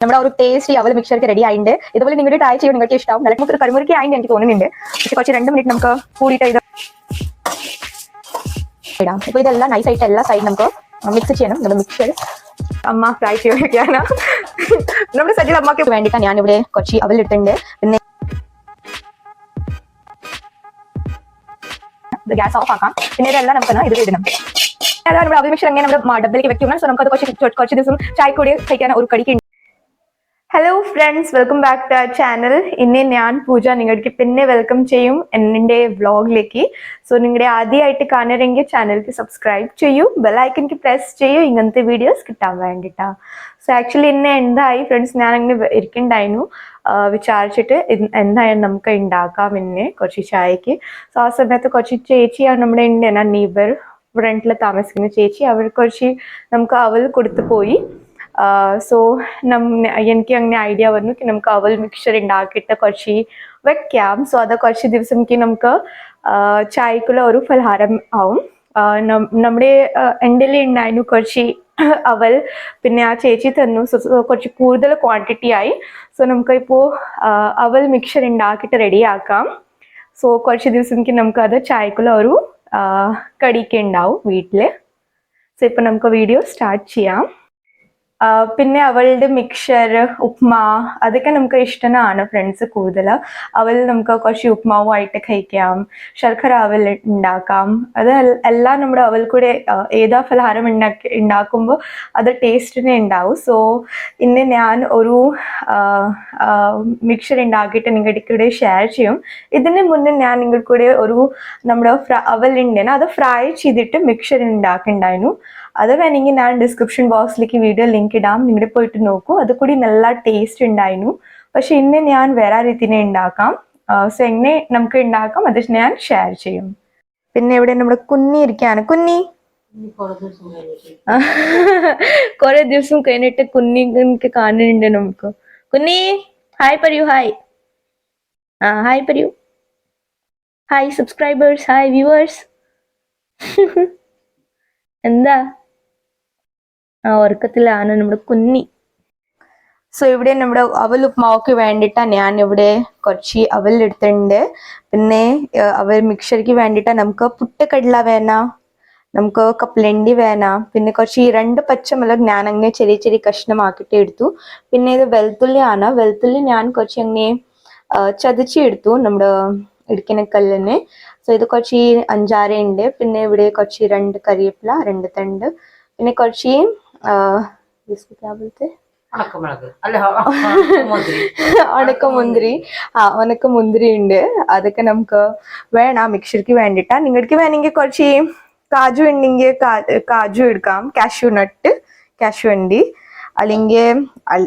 നമ്മുടെ ഒരു ടേസ്റ്റ് അവൾ മിക്സർക്ക് റെഡി ആയിട്ടുണ്ട്. ഇതുപോലെ നിങ്ങൾ ട്രൈ ചെയ്യും നിങ്ങൾക്ക് ഇഷ്ടമാവും നല്ല നമുക്ക് കരുമുറുക്കി ആയിട്ട് എനിക്ക് തോന്നുന്നുണ്ട്. പക്ഷെ കുറച്ച് രണ്ട് മിനിറ്റ് നമുക്ക് കൂടിയിട്ട് ഇത് ഇടാം. ഇപ്പൊ ഇതെല്ലാം നൈസ് ആയിട്ട് എല്ലാ സൈഡ് നമുക്ക് മിക്സ് ചെയ്യണം. നമ്മുടെ മിക്സർ അമ്മ ഫ്രൈ ചെയ്യുകയാണ്. നമ്മുടെ സജ്ജൽ അമ്മയ്ക്ക് വേണ്ടിയിട്ടാണ് ഞാൻ ഇവിടെ കുറച്ച് അവൽ ഇട്ടുണ്ട് പിന്നെ ഗ്യാസ് ഓഫ് ആക്കാം. പിന്നെ ഇതെല്ലാം നമുക്ക് ഇത് ഇടണം. അതാണ് നമ്മുടെ അവൽ എങ്ങനെ നമ്മുടെ ഡബിലേക്ക് വെക്കണം സോ നമുക്ക് അത് കുറച്ച് കുറച്ച് ദിവസം ചായ കൂടി കഴിക്കാൻ ഒരു കടിക്ക് hello friends welcome back to our channel ഇന്ന് ഞാൻ പൂജ നിങ്ങൾക്ക് പിന്നെ വെൽക്കം ചെയ്യും എന്റെ വ്ളോഗിലേക്ക് സോ നിങ്ങളുടെ ആദ്യമായിട്ട് കാണണമെങ്കിൽ ചാനലിക്ക് സബ്സ്ക്രൈബ് ചെയ്യൂ. ബെല്ലൈക്കൻക്ക് പ്രസ് ചെയ്യൂ. ഇങ്ങനത്തെ വീഡിയോസ് കിട്ടാൻ വേണ്ടിട്ടാ. സോ ആക്ച്വലി ഇന്ന് എന്തായി ഫ്രണ്ട്സ് ഞാൻ അങ്ങനെ ഇരിക്കണ്ടായിരുന്നു. വിചാരിച്ചിട്ട് എന്തായാലും നമുക്ക് ഉണ്ടാക്കാം ഇന്നെ കുറച്ച് ചായക്ക്. സോ ആ സമയത്ത് കുറച്ച് ചേച്ചിയാണ് നമ്മുടെ ഉണ്ട് ഞാൻ നീബർ ഫ്രണ്ടിൽ താമസിക്കുന്ന ചേച്ചി. അവർ കുറച്ച് നമുക്ക് അവൾ കൊടുത്തു പോയി. സോ നം എനിക്ക് അങ്ങനെ ഐഡിയ വന്നു നമുക്ക് അവൽ മിക്സർ ഉണ്ടാക്കിയിട്ട് കുറച്ച് വെക്കാം സോ അത് കുറച്ച് ദിവസം നമുക്ക് ചായക്കുള്ള ഒരു ഫലഹാരം ആവും നമ്മുടെ എന്റെ ഉണ്ടായിരുന്നു കുറച്ച് അവൽ പിന്നെ ആ ചേച്ചി തന്നു സോ കുറച്ച് കൂടുതൽ ക്വാണ്ടിറ്റി ആയി സോ നമുക്ക് ഇപ്പോൾ അവൽ മിക്സർ ഉണ്ടാക്കിയിട്ട് റെഡി ആക്കാം സോ കുറച്ച് ദിവസം നമുക്ക് അത് ചായക്കുള്ള ഒരു കടിക്കുണ്ടാവും വീട്ടിൽ സോ ഇപ്പം നമുക്ക് വീഡിയോ സ്റ്റാർട്ട് ചെയ്യാം പിന്നെ അവളുടെ മിക്സർ ഉപ്മ അതൊക്കെ നമുക്ക് ഇഷ്ടമാണ് ഫ്രണ്ട്സ് കൂടുതൽ അവൽ നമുക്ക് കുറച്ച് ഉപ്മാവുമായിട്ട് കഴിക്കാം ശർക്കര അവൽ ഉണ്ടാക്കാം അത് എല്ലാം നമ്മുടെ അവൽ കൂടെ ഏതാ ഫലഹാരം ഉണ്ടാക്കി ഉണ്ടാക്കുമ്പോൾ അത് ടേസ്റ്റിനെ ഉണ്ടാവും സോ ഇന്ന് ഞാൻ ഒരു മിക്സർ ഉണ്ടാക്കിയിട്ട് നിങ്ങളുടെ കൂടെ ഷെയർ ചെയ്യും. ഇതിന് മുന്നേ ഞാൻ നിങ്ങൾക്കൂടെ കൂടെ ഒരു നമ്മുടെ അവൽ ഉണ്ടായിരുന്നു അത് ഫ്രൈ ചെയ്തിട്ട് മിക്സർ ഉണ്ടാക്കിണ്ടായിരുന്നു അത് വേണമെങ്കിൽ ഞാൻ ഡിസ്ക്രിപ്ഷൻ ബോക്സിലേക്ക് വീഡിയോ ലിങ്ക് ഇടാം. നിങ്ങൾ പോയിട്ട് നോക്കൂ. അത് കൂടി നല്ല ടേസ്റ്റ് ഉണ്ടായിരുന്നു. പക്ഷെ ഇന്ന് ഞാൻ വേറെ രീതിയിൽ ഉണ്ടാക്കാം. സോ എങ്ങനെ നമുക്ക് ഉണ്ടാക്കാം? അത് ഞാൻ ഷെയർ ചെയ്യും. പിന്നെ ഇവിടെ നമ്മുടെ കുന്നി ഇരിക്കുകയാണ്. കുഞ്ഞി. കുറെ ദിവസം കഴിഞ്ഞിട്ട് കുഞ്ഞി എനിക്ക് കാണുന്നുണ്ട് നമുക്ക്. കുഞ്ഞി ഹായ് പറയൂ ഹായ് ആ ഹായ് പറയൂ ഹായ് സബ്സ്ക്രൈബേഴ്സ് ഹായ് വ്യൂവേഴ്സ് എന്താ? ഉറക്കത്തിലാണ് നമ്മുടെ കുഞ്ഞി. സോ ഇവിടെ നമ്മുടെ അവൽ ഉപ്മാവക്ക് വേണ്ടിയിട്ടാണ് ഞാൻ ഇവിടെ കുറച്ച് അവൽ എടുത്തിട്ടുണ്ട്. പിന്നെ അവൽ മിക്സർക്ക് വേണ്ടിയിട്ട് നമുക്ക് പുട്ടക്കടല വേണം നമുക്ക് കപ്പലണ്ടി വേണം പിന്നെ കുറച്ച് രണ്ട് പച്ചമുളക് ഞാൻ അങ്ങനെ ചെറിയ ചെറിയ കഷ്ണമാക്കിയിട്ട് എടുത്തു. പിന്നെ ഇത് വെളുത്തുള്ളിയാണ്. വെളുത്തുള്ളി ഞാൻ കുറച്ച് അങ്ങനെ ആ, ചതച്ച് എടുത്തു നമ്മുടെ ഇടിക്കുന്ന കല്ലിന്. സോ ഇത് കുറച്ച് അഞ്ചാറ് ഉണ്ട്. പിന്നെ ഇവിടെ കുറച്ച് രണ്ട് കറിവേപ്പില രണ്ട് തണ്ട്. പിന്നെ കുറച്ച് ആ, इसको क्या बोलते हैं? ഉണക്കമുളക് അല്ല മുന്തിരി ഉണക്കമുന്തിരി ആ ഉണക്കമുന്തിരി ഉണ്ട് അതൊക്കെ നമുക്ക് വേണം മിക്സർക്ക് വേണ്ടിട്ടാ നിങ്ങൾക്ക് വേണമെങ്കിൽ കുറച്ച് കാജു ഉണ്ടെങ്കിൽ കാ- കാജു എടുക്കാം കാഷ്യൂ നട്ട് കാഷ്യൂ ഉണ്ട് അല്ലെങ്കിൽ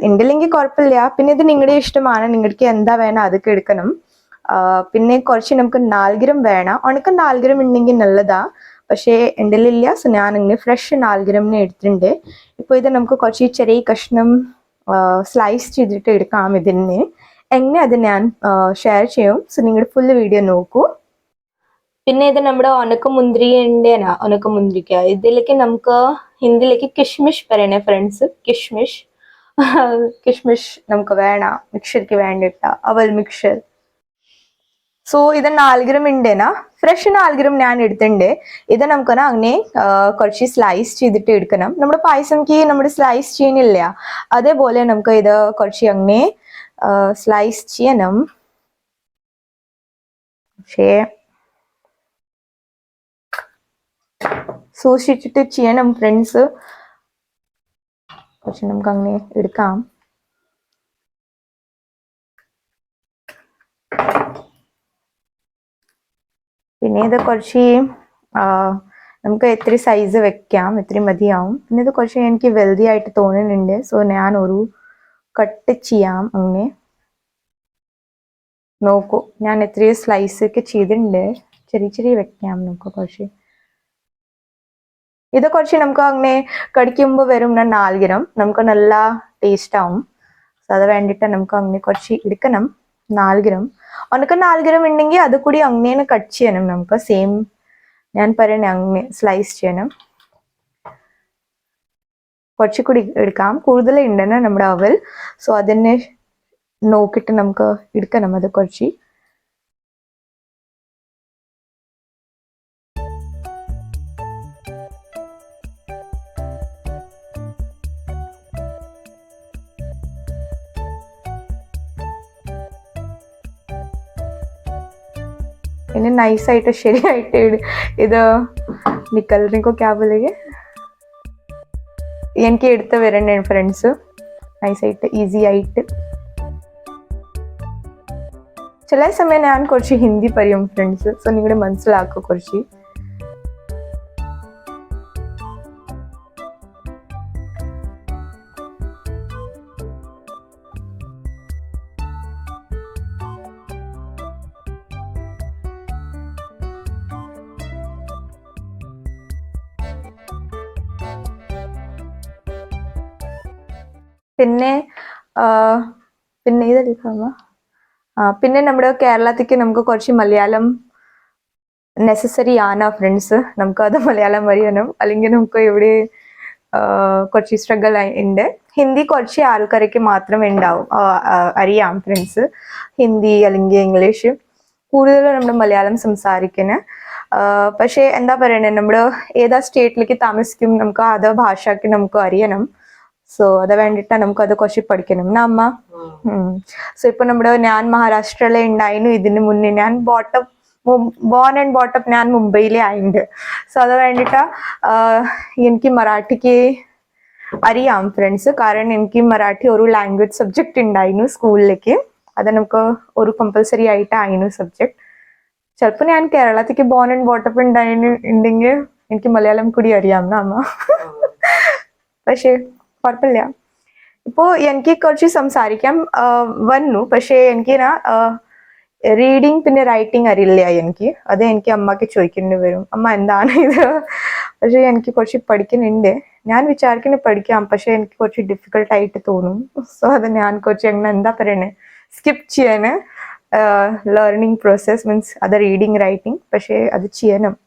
ഉണ്ടില്ലെങ്കിൽ കുഴപ്പമില്ല പിന്നെ ഇത് നിങ്ങളുടെ ഇഷ്ടമാണ് നിങ്ങൾക്ക് എന്താ വേണം അതൊക്കെ എടുക്കണം ആ, പിന്നെ കുറച്ച് നമുക്ക് നാൽഗിരം വേണം ഉണക്ക നാൽഗിരം ഉണ്ടെങ്കിൽ നല്ലതാ പക്ഷേ ഉണ്ടല്ലില്ല സോ ഞാൻ ഇങ്ങനെ ഫ്രഷ് നാൽഗ്രാമിനെ എടുത്തിട്ടുണ്ട്. ഇപ്പോൾ ഇത് നമുക്ക് കുറച്ച് ചെറിയ കഷ്ണം സ്ലൈസ് ചെയ്തിട്ട് എടുക്കാം ഇതിന്. എങ്ങനെ അത് ഞാൻ ഷെയർ ചെയ്യും? സോ നിങ്ങൾ ഫുൾ വീഡിയോ നോക്കൂ. പിന്നെ ഇത് നമ്മുടെ ഉണക്കമുന്തിരി ഉണ്ടേനാ ഉണക്കമുന്തിരിക്ക ഇതിലേക്ക് നമുക്ക് ഹിന്ദിയിലേക്ക് കിഷ്മിഷ് പറയണേ ഫ്രണ്ട്സ് കിഷ്മിഷ്. കിഷ്മിഷ് നമുക്ക് വേണം മിക്സർക്ക് വേണ്ടിട്ട അവൽ മിക്സർ സോ ഇത് നാൽഗ്രം ഉണ്ടേനാ ഫ്രഷ് നാൽഗ്രം ഞാൻ എടുത്തിട്ടുണ്ട്. ഇത് നമുക്ക് അങ്ങനെ കുറച്ച് സ്ലൈസ് ചെയ്തിട്ട് എടുക്കണം. നമ്മുടെ പായസംക്ക് നമ്മുടെ സ്ലൈസ് ചെയ്യുന്നില്ല. അതേപോലെ നമുക്ക് ഇത് കുറച്ച് അങ്ങനെ സ്ലൈസ് ചെയ്യണം. പക്ഷേ സൂക്ഷിച്ചിട്ട് ചെയ്യണം ഫ്രണ്ട്സ് കുറച്ച് നമുക്ക് അങ്ങനെ എടുക്കാം. പിന്നെ ഇത് കുറച്ച് നമുക്ക് എത്ര സൈസ് വെക്കാം എത്ര മതിയാവും. പിന്നെ ഇത് കുറച്ച് എനിക്ക് വെൽതി ആയിട്ട് തോന്നുന്നുണ്ട്. സോ ഞാൻ ഒരു കട്ട് ചെയ്യാം അങ്ങനെ. നോക്കൂ ഞാൻ എത്രയോ സ്ലൈസ് ഒക്കെ ചെയ്തിട്ടുണ്ട്. ചെറിയ ചെറിയ വെക്കാം നമുക്ക് കുറച്ച്. ഇത് കുറച്ച് നമുക്ക് അങ്ങനെ കടിക്കുമ്പോൾ വരും ഞാൻ നാൽഗിരം നമുക്ക് നല്ല ടേസ്റ്റ് ആവും. അത് വേണ്ടിയിട്ട് നമുക്ക് അങ്ങനെ കുറച്ച് എടുക്കണം. നാൽഗിരം ഉനക്ക് നാൽഗിരം ഉണ്ടെങ്കിൽ അത് കൂടി അങ്ങനെ കട്ട് ചെയ്യണം. നമുക്ക് സെയിം ഞാൻ പറയണ അങ്ങനെ സ്ലൈസ് ചെയ്യണം. കുറച്ചുകൂടി എടുക്കാം. കൂടുതൽ ഉണ്ടെന്ന് നമ്മുടെ അവൽ സോ അതിനെ നോക്കിയിട്ട് നമുക്ക് എടുക്കണം അത് കുറച്ച്. പിന്നെ നൈസായിട്ട് ശരിയായിട്ട് ഇട്- ഇത് നിക്കൽ നിക്കോ ക്യാ ബോലെगे എനിക്ക് എടുത്ത് വരണ്ടേ ഫ്രണ്ട്സ് നൈസായിട്ട് ഈസി ആയിട്ട് ചില സമയം ഞാൻ കുറച്ച് ഹിന്ദി പറയും ഫ്രണ്ട്സ് സോ നിങ്ങളുടെ മനസ്സിലാക്കും കുറച്ച് പിന്നെ പിന്നെ ഇതെടുക്കാമോ പിന്നെ നമ്മുടെ കേരളത്തിലേക്ക് നമുക്ക് കുറച്ച് മലയാളം നെസസറി ആണ് ഫ്രണ്ട്സ് നമുക്ക് അത് മലയാളം അറിയണം. അല്ലെങ്കിൽ നമുക്ക് ഇവിടെ കുറച്ച് സ്ട്രഗിൾ ഉണ്ട്. ഹിന്ദി കുറച്ച് ആൾക്കാരൊക്കെ മാത്രമേ ഉണ്ടാവും അറിയാം ഫ്രണ്ട്സ് ഹിന്ദി അല്ലെങ്കിൽ ഇംഗ്ലീഷ്. കൂടുതലും നമ്മൾ മലയാളം സംസാരിക്കുന്നത് പക്ഷേ എന്താ പറയണേ നമ്മൾ ഏതാ സ്റ്റേറ്റിലേക്ക് താമസിക്കും നമുക്ക് അത് ഭാഷയ്ക്ക് നമുക്ക് അറിയണം. സോ അത് വേണ്ടിയിട്ടാണ് നമുക്ക് അത് കുറച്ച് പഠിക്കണം. എന്നാ അമ്മ? സോ ഇപ്പൊ നമ്മുടെ ഞാൻ മഹാരാഷ്ട്രയിലെ ഉണ്ടായിരുന്നു. ഇതിന് മുന്നേ ഞാൻ ബോട്ടം ബോൺ ആൻഡ് ബോട്ടപ്പ് ഞാൻ മുംബൈയിലെ ആയിണ്ട്. സോ അത് വേണ്ടിയിട്ട് എനിക്ക് മറാഠിക്ക് അറിയാം ഫ്രണ്ട്സ് കാരണം എനിക്ക് മറാഠി ഒരു ലാംഗ്വേജ് സബ്ജക്റ്റ് ഉണ്ടായിരുന്നു സ്കൂളിലേക്ക് അത് നമുക്ക് ഒരു കമ്പൽസറി ആയിട്ടായിരുന്നു സബ്ജക്ട് ചിലപ്പോൾ ഞാൻ കേരളത്തിലേക്ക് ബോൺ ആൻഡ് ബോട്ടപ്പ് ഉണ്ടായിരുന്നു ഉണ്ടെങ്കിൽ എനിക്ക് മലയാളം കൂടി അറിയാം. എന്നാ അമ്മ? പക്ഷേ കുഴപ്പമില്ല. ഇപ്പോൾ എനിക്ക് കുറച്ച് സംസാരിക്കാൻ ആ, വന്നു. പക്ഷേ എനിക്ക് റീഡിങ് പിന്നെ റൈറ്റിംഗ് അറിയില്ല എനിക്ക്. അത് എനിക്ക് അമ്മയ്ക്ക് ചോദിക്കേണ്ടി വരും. അമ്മ എന്താണ് ഇത്? പക്ഷേ എനിക്ക് കുറച്ച് പഠിക്കുന്നുണ്ട്. ഞാൻ വിചാരിക്കുന്നു പഠിക്കാം. പക്ഷേ എനിക്ക് കുറച്ച് ഡിഫിക്കൽട്ട് ആയിട്ട് തോന്നും. സോ അത് ഞാൻ കുറച്ച് അങ്ങനെ എന്താ പറയണേ? സ്കിപ്പ് ചെയ്യാന് ലേണിംഗ് പ്രോസസ് മീൻസ് അത് റീഡിങ് റൈറ്റിംഗ് പക്ഷേ അത് ചെയ്യണം.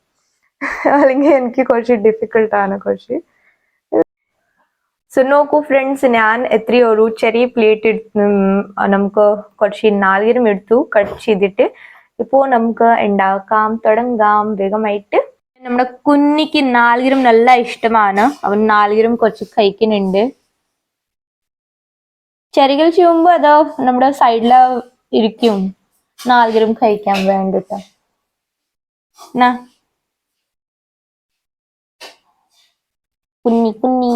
അല്ലെങ്കിൽ എനിക്ക് കുറച്ച് ഡിഫിക്കൽട്ടാണ് കുറച്ച്. സോ നോക്കൂ ഫ്രണ്ട്സ് ഞാൻ എത്രയോ ഒരു ചെറിയ പ്ലേറ്റ് നമുക്ക് കുറച്ച് നാളികരം എടുത്തു കട്ട് ചെയ്തിട്ട് ഇപ്പോൾ നമുക്ക് ഉണ്ടാക്കാം തുടങ്ങാം വേഗമായിട്ട്. നമ്മുടെ കുഞ്ഞിക്ക് നാളികരം നല്ല ഇഷ്ടമാണ്. അവൻ നാളികരം കുറച്ച് കഴിക്കുന്നുണ്ട്. ചെറികൾ ചെയ്യുമ്പോൾ അത് നമ്മുടെ സൈഡിൽ ഇരിക്കും. നാളികരം കഴിക്കാൻ വേണ്ടിട്ട്. കുഞ്ഞി കുഞ്ഞി.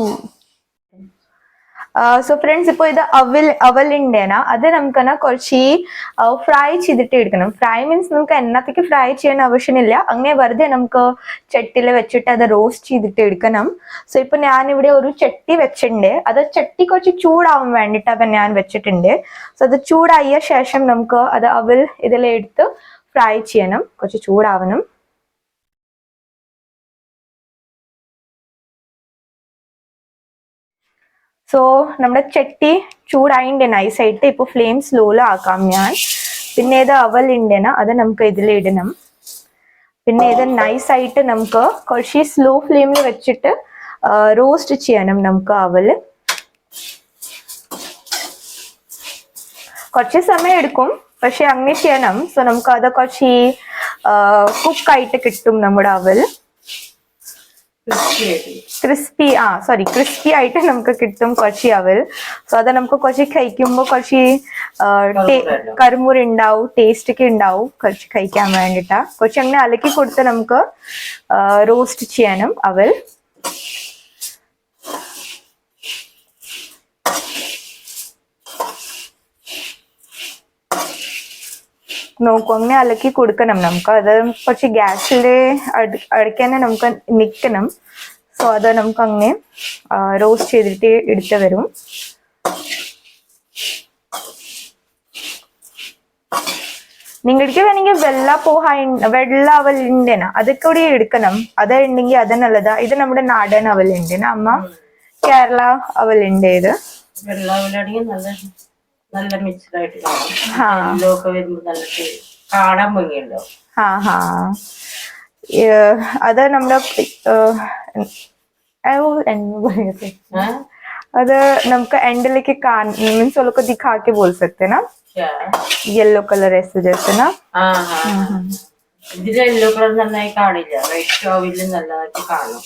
സോ ഫ്രണ്ട്സ് ഇപ്പോൾ ഇത് അവൽ അവലുണ്ടേന അത് നമുക്കെന്നാ കുറച്ച് ഫ്രൈ ചെയ്തിട്ട് എടുക്കണം. ഫ്രൈ മീൻസ് നമുക്ക് എണ്ണത്തേക്ക് ഫ്രൈ ചെയ്യാൻ ആവശ്യമില്ല. അങ്ങനെ വെറുതെ നമുക്ക് ചട്ടിയിൽ വെച്ചിട്ട് അത് റോസ്റ്റ് ചെയ്തിട്ട് എടുക്കണം. സോ ഇപ്പൊ ഞാനിവിടെ ഒരു ചട്ടി വെച്ചിട്ടുണ്ട്. അത് ചട്ടി കുറച്ച് ചൂടാവാൻ വേണ്ടിയിട്ട് അത് ഞാൻ വെച്ചിട്ടുണ്ട്. സോ അത് ചൂടായ ശേഷം നമുക്ക് അത് അവൽ ഇതിലെടുത്ത് ഫ്രൈ ചെയ്യണം. കുറച്ച് ചൂടാവണം. സോ നമ്മുടെ ചട്ടി ചൂടായിണ്ട് നൈസായിട്ട് ഇപ്പൊ ഫ്ലെയിം സ്ലോയിൽ ആക്കാം ഞാൻ. പിന്നെ ഇത് അവൽ ഉണ്ടേന അത് നമുക്ക് ഇതിലിടണം പിന്നെ ഇത് നൈസായിട്ട് നമുക്ക് കുറച്ച് സ്ലോ ഫ്ലെയിമിൽ വെച്ചിട്ട് റോസ്റ്റ് ചെയ്യണം നമുക്ക് അവൽ കുറച്ച് സമയം എടുക്കും. പക്ഷെ അങ്ങനെ ചെയ്യണം. സോ നമുക്ക് അത് കുറച്ച് കുക്കായിട്ട് കിട്ടും നമ്മുടെ അവൽ ക്രിസ്പി ആ സോറി ക്രിസ്പി ആയിട്ട് നമുക്ക് കിട്ടും കുറച്ച് അവൽ. സോ അത് നമുക്ക് കുറച്ച് കഴിക്കുമ്പോൾ കുറച്ച് കരുമുറി ഉണ്ടാവും ടേസ്റ്റ് ഒക്കെ ഉണ്ടാവും കുറച്ച് കഴിക്കാൻ വേണ്ടിട്ടാ. കുറച്ച് അങ്ങനെ അലക്കി കൊടുത്ത് നമുക്ക് റോസ്റ്റ് ചെയ്യാനും അവൽ. നോക്കൂ അങ്ങനെ അലക്കി കൊടുക്കണം നമുക്ക്. അത് കുറച്ച് ഗ്യാസിൽ അടിക്കാൻ നമുക്ക് നിൽക്കണം സോ അത് നമുക്ക് അങ്ങനെ റോസ്റ്റ് ചെയ്തിട്ട് എടുത്ത് വരും നിങ്ങൾക്ക് വേണമെങ്കിൽ വെള്ള പോഹ വെള്ള അവൽ ഉണ്ടേന അതൊക്കെ കൂടി എടുക്കണം. അത് ഉണ്ടെങ്കിൽ അത് നല്ലതാ. ഇത് നമ്മുടെ നാടൻ അവൽ അമ്മ കേരള അവൽ ഉണ്ട് ഇത് വെള്ളാവിലാണെങ്കിൽ നല്ല നല്ല മിക്സഡായിട്ട് ആയിട്ട് കാണാം ഒക്കെ വരുമ്പോ നല്ല കാണാൻ ഭംഗിയുണ്ടോ? ആ ഹാ. അത് നമ്മുടെ അത് നമുക്ക് എൻഡിലേക്ക് लेके कान मीन्स वो लोग को दिखा के बोल യെല്ലോ കളർ നന്നായി കാണില്ല. റെഡ് ഷോവിൽ നല്ലതായിട്ട് കാണും.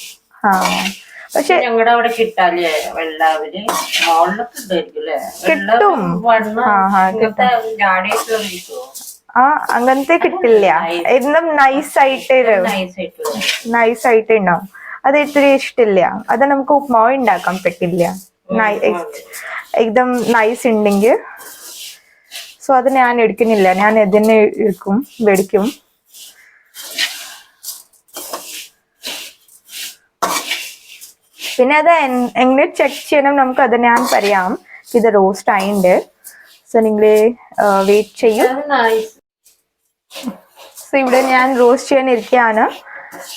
പക്ഷെ ഞങ്ങളുടെ അവിടെ കിട്ടാല്ലേ? വെള്ളാവിൽ മോളിലൊക്കെ ഉണ്ടായിരിക്കും അല്ലേ കിട്ടും. ആ, അങ്ങനത്തെ കിട്ടില്ല. എന്നും നൈസ് ആയിട്ട് നൈസ് ആയിട്ട് ഉണ്ടാവും അത് ഇത്ര ഇഷ്ടമില്ല അത് നമുക്ക് ഉപ്മാവ് ഉണ്ടാക്കാൻ പറ്റില്ല. ഏകദം എക്ദം നൈസ് ഉണ്ടെങ്കിൽ സോ അത് ഞാൻ എടുക്കുന്നില്ല. ഞാൻ ഇതിനെ എടുക്കും മേടിക്കും പിന്നെ അത് എങ്ങനെ ചെക്ക് ചെയ്യണം നമുക്ക് അത് ഞാൻ പറയാം. ഇത് റോസ്റ്റ് ആയിണ്ട്. സോ നിങ്ങൾ വെയിറ്റ് ചെയ്യും. സോ ഇവിടെ ഞാൻ റോസ്റ്റ് ചെയ്യാൻ ഇരിക്കുകയാണ്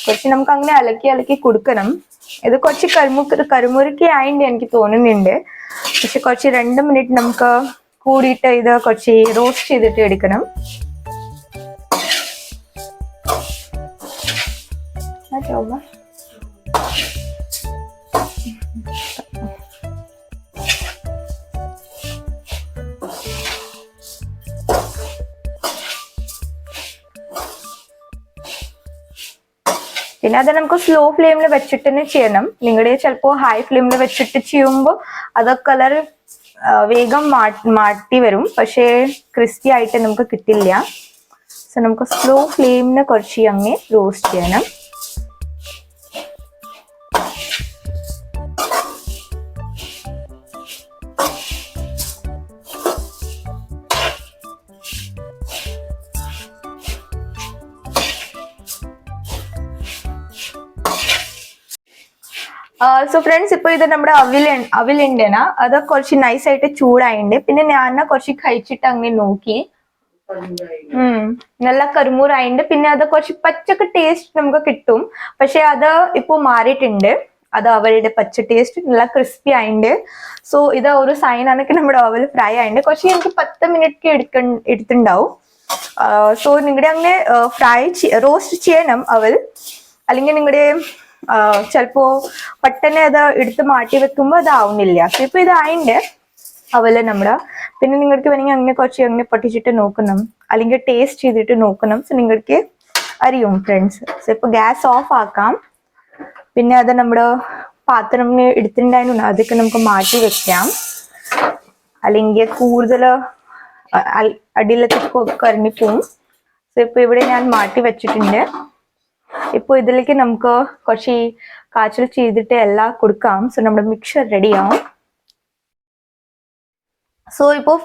കുറച്ച് നമുക്ക് അങ്ങനെ അലക്കി അലക്കി കൊടുക്കണം. ഇത് കുറച്ച് കരുമുക്ക് കരുമുറുക്കി ആയിട്ട് എനിക്ക് തോന്നുന്നുണ്ട്. പക്ഷെ കുറച്ച് രണ്ട് മിനിറ്റ് നമുക്ക് കൂടിയിട്ട് ഇത് കുറച്ച് റോസ്റ്റ് ചെയ്തിട്ട് എടുക്കണം. ആ, ചുവന്ന. പിന്നെ അത് നമുക്ക് സ്ലോ ഫ്ലെയിമിൽ വെച്ചിട്ട് തന്നെ ചെയ്യണം. നിങ്ങളുടെ ചിലപ്പോൾ ഹൈ ഫ്ലെയിമിൽ വെച്ചിട്ട് ചെയ്യുമ്പോൾ അത് കളർ വേഗം മാറ്റി വരും. പക്ഷേ ക്രിസ്പി ആയിട്ട് നമുക്ക് കിട്ടില്ല. സോ നമുക്ക് സ്ലോ ഫ്ലെയിമിന് കുറച്ച് അങ്ങനെ റോസ്റ്റ് ചെയ്യണം. സോ ഫ്രണ്ട്സ് ഇപ്പൊ ഇത് നമ്മുടെ അവിൽ അവിലുണ്ടേന അത് കുറച്ച് നൈസ് ആയിട്ട് ചൂടായിണ്ട്. പിന്നെ ഞാൻ കുറച്ച് കഴിച്ചിട്ട് അങ്ങനെ നോക്കി. ഉം. നല്ല കരുമൂറായിണ്ട് പിന്നെ അത് കുറച്ച് പച്ചക്ക് ടേസ്റ്റ് നമുക്ക് കിട്ടും. പക്ഷെ അത് ഇപ്പൊ മാറിയിട്ടുണ്ട്. അത് അവളുടെ പച്ച ടേസ്റ്റ് നല്ല ക്രിസ്പി ആയിണ്ട്. സോ ഇത് ഒരു സൈൻ ആണെങ്കിൽ നമ്മുടെ അവൽ ഫ്രൈ ആയിണ്ട്. കുറച്ച് എനിക്ക് പത്ത് മിനിറ്റ് എടുക്ക എടുത്തിണ്ടാവും. സോ നിങ്ങളുടെ അങ്ങനെ ഫ്രൈ റോസ്റ്റ് ചെയ്യണം അവൽ. അല്ലെങ്കിൽ നിങ്ങളുടെ ചിലപ്പോ പെട്ടെന്ന് അത് എടുത്ത് മാറ്റി വെക്കുമ്പോൾ അതാവുന്നില്ല സോ ഇപ്പൊ ഇതായിണ്ട്. അവൽ നമ്മുടെ പിന്നെ നിങ്ങൾക്ക് വേണമെങ്കിൽ അങ്ങനെ കുറച്ച് അങ്ങനെ പൊട്ടിച്ചിട്ട് നോക്കണം. അല്ലെങ്കിൽ ടേസ്റ്റ് ചെയ്തിട്ട് നോക്കണം. സോ നിങ്ങൾക്ക് അറിയും ഫ്രണ്ട്സ് സോ ഇപ്പൊ ഗ്യാസ് ഓഫ് ആക്കാം. പിന്നെ അത് നമ്മുടെ പാത്രം എടുത്തിട്ടുണ്ടായിരുന്നു. അതൊക്കെ നമുക്ക് മാറ്റി വെക്കാം. അല്ലെങ്കിൽ കൂടുതൽ അടിയിലത്തേക്ക് കരണ്ടിപ്പോവും സോ ഇപ്പൊ ഇവിടെ ഞാൻ മാറ്റി വെച്ചിട്ടുണ്ട്. ഇപ്പൊ ഇതിലേക്ക് നമുക്ക് കുറച്ച് കാച്ചൽ ചെയ്തിട്ട് എല്ലാം കൊടുക്കാം. സോ നമ്മുടെ മിക്സർ റെഡിയാവും സോ ഇപ്പോൾ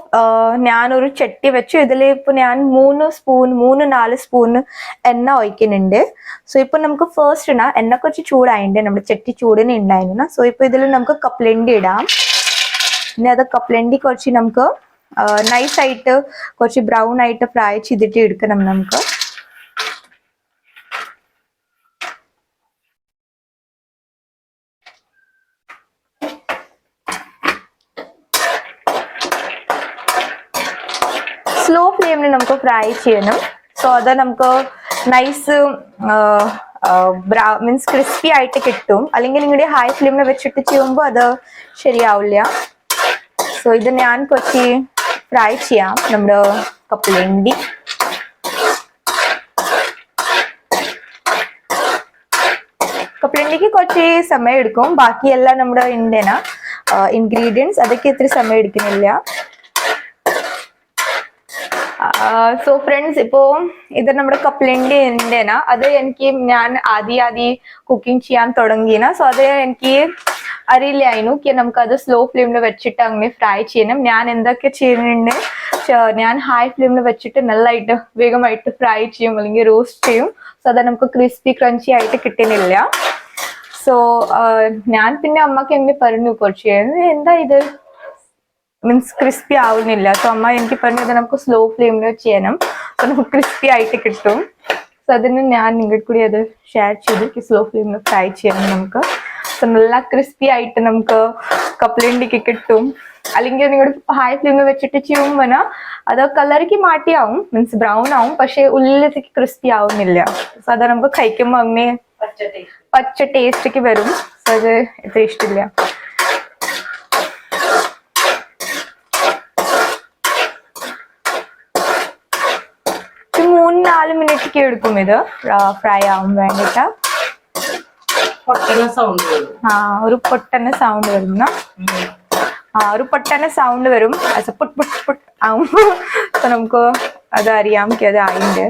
ഞാനൊരു ചട്ടി വെച്ചു. ഇതിൽ ഇപ്പോൾ ഞാൻ മൂന്ന് സ്പൂൺ മൂന്ന് നാല് സ്പൂൺ എണ്ണ ഒഴിക്കുന്നുണ്ട്. സോ ഇപ്പോൾ നമുക്ക് ഫസ്റ്റ് ഇടാം എണ്ണ കുറച്ച് ചൂടായിട്ടുണ്ട് നമ്മുടെ ചട്ടി ചൂടിന് ഉണ്ടായിരുന്നു. സോ ഇപ്പോൾ ഇതിൽ നമുക്ക് കപ്പലണ്ടി ഇടാം. പിന്നെ അത് കപ്പലണ്ടി കുറച്ച് നമുക്ക് നൈസ് ആയിട്ട് കുറച്ച് ബ്രൗൺ ആയിട്ട് ഫ്രൈ ചെയ്തിട്ട് എടുക്കണം നമുക്ക് സ്ലോ ഫ്ലെയിമിൽ നമുക്ക് ഫ്രൈ ചെയ്യണം. സോ അത് നമുക്ക് നൈസ് മീൻസ് ക്രിസ്പി ആയിട്ട് കിട്ടും. അല്ലെങ്കിൽ നിങ്ങളുടെ ഹൈ ഫ്ലെയിമിൽ വെച്ചിട്ട് ചെയ്യുമ്പോൾ അത് ശരിയാവില്ല. സോ ഇത് ഞാൻ കുറച്ച് ഫ്രൈ ചെയ്യാം നമ്മുടെ കപ്പലണ്ടി കപ്പലണ്ടിക്ക് കുറച്ച് സമയം എടുക്കും. ബാക്കിയെല്ലാം നമ്മുടെ ഇന്ത്യന ഇൻഗ്രീഡിയൻസ് അതൊക്കെ ഇത്ര സമയം എടുക്കുന്നില്ല. സോ ഫ്രണ്ട്സ് ഇപ്പോ ഇത് നമ്മുടെ കപ്ലിന്റെ ഉണ്ടേന അത് എനിക്ക് ഞാൻ ആദ്യം ആദ്യം കുക്കിംഗ് ചെയ്യാൻ തുടങ്ങിന സോ അത് എനിക്ക് അറിയില്ലായിരുന്നു. നമുക്ക് അത് സ്ലോ ഫ്ലെയിമിൽ വെച്ചിട്ട് അങ്ങനെ ഫ്രൈ ചെയ്യണം. ഞാൻ എന്തൊക്കെ ചെയ്യുന്നുണ്ട്? ഞാൻ ഹൈ ഫ്ലെയിമിൽ വെച്ചിട്ട് നല്ലതായിട്ട് വേഗമായിട്ട് ഫ്രൈ ചെയ്യും അല്ലെങ്കിൽ റോസ്റ്റ് ചെയ്യും. സോ അത് നമുക്ക് ക്രിസ്പി ക്രഞ്ചി ആയിട്ട് കിട്ടുന്നില്ല. സോ ഞാൻ പിന്നെ അമ്മയ്ക്ക് എങ്ങനെ പറഞ്ഞു കുറച്ച് എന്താ ഇത്? മീൻസ് ക്രിസ്പി ആവുന്നില്ല. സോ അമ്മ എനിക്ക് പറഞ്ഞത് നമുക്ക് സ്ലോ ഫ്ലെയിമിൽ ചെയ്യണം അപ്പൊ നമുക്ക് ക്രിസ്പി ആയിട്ട് കിട്ടും. സോ അതിന് ഞാൻ നിങ്ങൾക്ക് കൂടി അത് ഷെയർ ചെയ്ത് സ്ലോ ഫ്ലെയിമിൽ ഫ്രൈ ചെയ്യണം നമുക്ക്. സോ നല്ല ക്രിസ്പി ആയിട്ട് നമുക്ക് കപ്പലണ്ടിക്ക് കിട്ടും. അല്ലെങ്കിൽ നിങ്ങളുടെ ഹൈ ഫ്ലെയിമിൽ വെച്ചിട്ട് ചെയ്യുമ്പോൾ അത് കളർക്ക് മാറ്റിയാവും. മീൻസ് ബ്രൗൺ ആവും. പക്ഷെ ഉള്ളിലേക്ക് ക്രിസ്പി ആവുന്നില്ല. സോ അത് നമുക്ക് കഴിക്കുമ്പോൾ അങ്ങനെ പച്ച ടേസ്റ്റ് വരും. സോ അത് ഇത്ര ഇഷ്ടമില്ല ഒരു മൂന്ന് നാല് മിനിറ്റ് എടുക്കും ഇത്. ഫ്രൈ ആവാൻ വേണ്ടിട്ട്. ആ ഒരു പൊട്ടന്നെ സൗണ്ട് വരുന്ന ആ ഒരു പൊട്ടന്നെ സൗണ്ട് വരും. അപ്പൊ പുട്ട് പുട്ട് നമുക്ക് അത് അറിയാം അത് ആയിണ്ട്.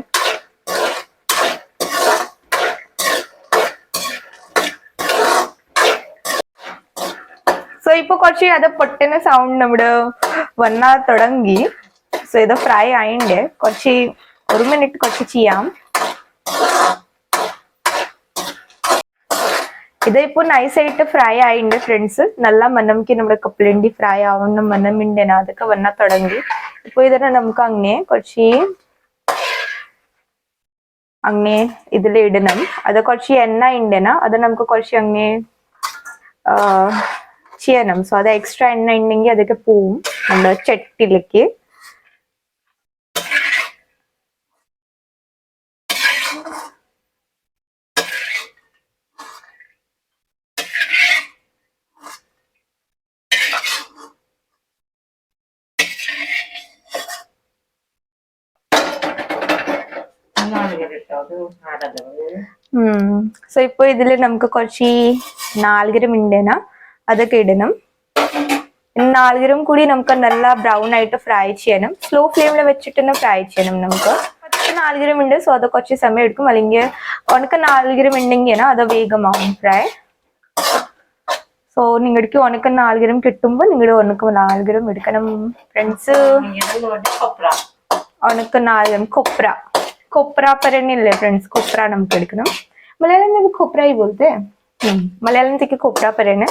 സോ ഇപ്പൊ കുറച്ച് അത് പൊട്ടന സൗണ്ട് നമ്മുടെ വന്നാ തുടങ്ങി. സോ ഇത് ഫ്രൈ ആയിണ്ട്. കുറച്ച് ഒരു മിനിറ്റ് കുറച്ച് ചെയ്യാം. ഇത് ഇപ്പൊ നൈസ് ആയിട്ട് ഫ്രൈ ആയിണ്ട് ഫ്രണ്ട്സ് നല്ല മനംക്ക് നമ്മുടെ കപ്പലണ്ടി ഫ്രൈ ആവുന്ന. മണമുണ്ടേന അതൊക്കെ വന്നാ തുടങ്ങി. ഇപ്പൊ ഇതിനെ നമുക്ക് അങ്ങനെ കുറച്ച് അങ്ങനെ ഇതിൽ ഇടണം. അത് കുറച്ച് എണ്ണ ഉണ്ടേന അത് നമുക്ക് കുറച്ച് അങ്ങനെ ചെയ്യണം. സോ അത് എക്സ്ട്രാ എണ്ണ ഉണ്ടെങ്കിൽ അതൊക്കെ പോവും. നമ്മുടെ ചട്ടിയിലേക്ക് സോ ഇപ്പൊ ഇതിൽ നമുക്ക് കുറച്ച് നാളികരം ഉണ്ടേന അതൊക്കെ ഇടണം. നാളികരം കൂടി നമുക്ക് നല്ല ബ്രൗൺ ആയിട്ട് ഫ്രൈ ചെയ്യണം. സ്ലോ ഫ്ലെയിമിൽ വെച്ചിട്ട് തന്നെ ഫ്രൈ ചെയ്യണം നമുക്ക്. കുറച്ച് നാളികരം ഉണ്ട് സോ അത് കുറച്ച് സമയം എടുക്കും. അല്ലെങ്കിൽ ഉണക്ക നാളികരം ഉണ്ടെങ്കിൽ അത് വേഗമാവും ഫ്രൈ സോ നിങ്ങൾക്ക് ഉണക്ക നാളികരം കിട്ടുമ്പോൾ നിങ്ങളുടെ ഉണക്ക നാളികരം എടുക്കണം ഫ്രണ്ട്സ് ഉണക്ക നാളികരം കൊപ്ര. കൊപ്ര പറയുന്നില്ലേ ഫ്രണ്ട്സ് കൊപ്ര നമുക്ക് എടുക്കണം. മലയാളം നമുക്ക് ഖോപ്ര बोलते പോലത്തെ. മലയാളം തേക്ക് ഖോപ്ര പറയണേ.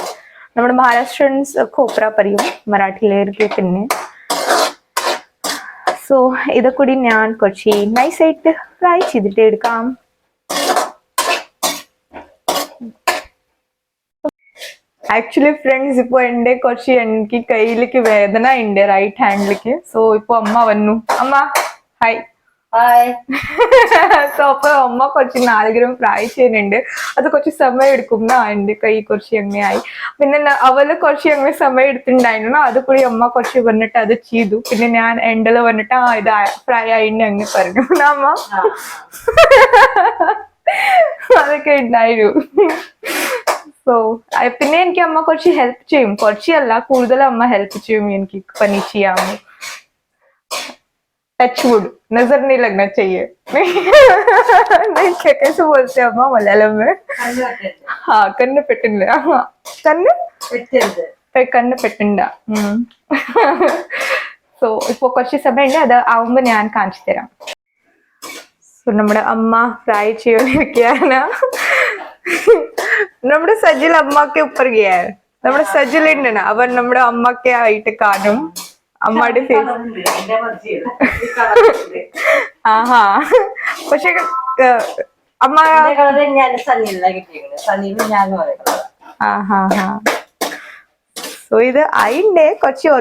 നമ്മുടെ മഹാരാഷ്ട്രൻസ് ഖോപ്ര പറയും മറാഠിയിലേക്ക് പിന്നെ. സോ ഇതൊക്കെ കൂടി ഞാൻ കുറച്ച് നൈസായിട്ട് ഫ്രൈ ചെയ്തിട്ട് എടുക്കാം. ആക്ച്വലി ഫ്രണ്ട്സ് ഇപ്പൊ എന്റെ കുറച്ച് എനിക്ക് കയ്യിലേക്ക് വേദന ഉണ്ട് റൈറ്റ് ഹാൻഡിലേക്ക് സോ ഇപ്പൊ അമ്മ വന്നു. അമ്മ ഹായ് അമ്മ കുറച്ച് നാളികരം ഫ്രൈ ചെയ്യുന്നുണ്ട്. അത് കുറച്ച് സമയം എടുക്കും. എന്റെ കൈ കുറച്ച് എങ്ങനെയായി പിന്നെ അവൾ കുറച്ച് എങ്ങനെ സമയം എടുത്തിട്ടുണ്ടായിരുന്നു. അത് കൂടി അമ്മ കുറച്ച് വന്നിട്ട് അത് ചെയ്തു. പിന്നെ ഞാൻ എൻഡൽ വന്നിട്ട് ആ ഇത് ഫ്രൈ ആയിട്ട് അങ്ങനെ പറഞ്ഞു. അമ്മ? അതൊക്കെ ഉണ്ടായിരുന്നു. സോ പിന്നെ എനിക്ക് അമ്മ കുറച്ച് ഹെൽപ്പ് ചെയ്യും. കുറച്ചല്ല കൂടുതൽ അമ്മ ഹെൽപ്പ് ചെയ്യും എനിക്ക് പനി ചെയ്യാൻ. टच वुड नजर नहीं लगना चाहिए नहीं क्या कैसे बोलते हैं अम्मा मलयालम में हाँ कन्न പെട്ടില്ല हाँ കണ്ണ് വെച്ചരുത് പെ- കണ്ണ് പെട്ടിണ്ട സോ ഇപ്പൊ കുറച്ച് സമയമുണ്ട് അത് ആവുമ്പോ ഞാൻ കാണിച്ചു തരാം സോ നമ്മുടെ അമ്മ ഫ്രൈ ചെയ്തോണ്ടിരിക്കുകയാണ് നമ്മുടെ സജിൽ അമ്മക്ക് ഉപ്പർ ഗിയ നമ്മുടെ സജിൽ ഉണ്ട് അവൻ നമ്മുടെ അമ്മക്ക് ആയിട്ട് കാണും അമ്മയുടെ ഫേസ് ആഹാ. പക്ഷെ അമ്മ ഞാനും ഒരേ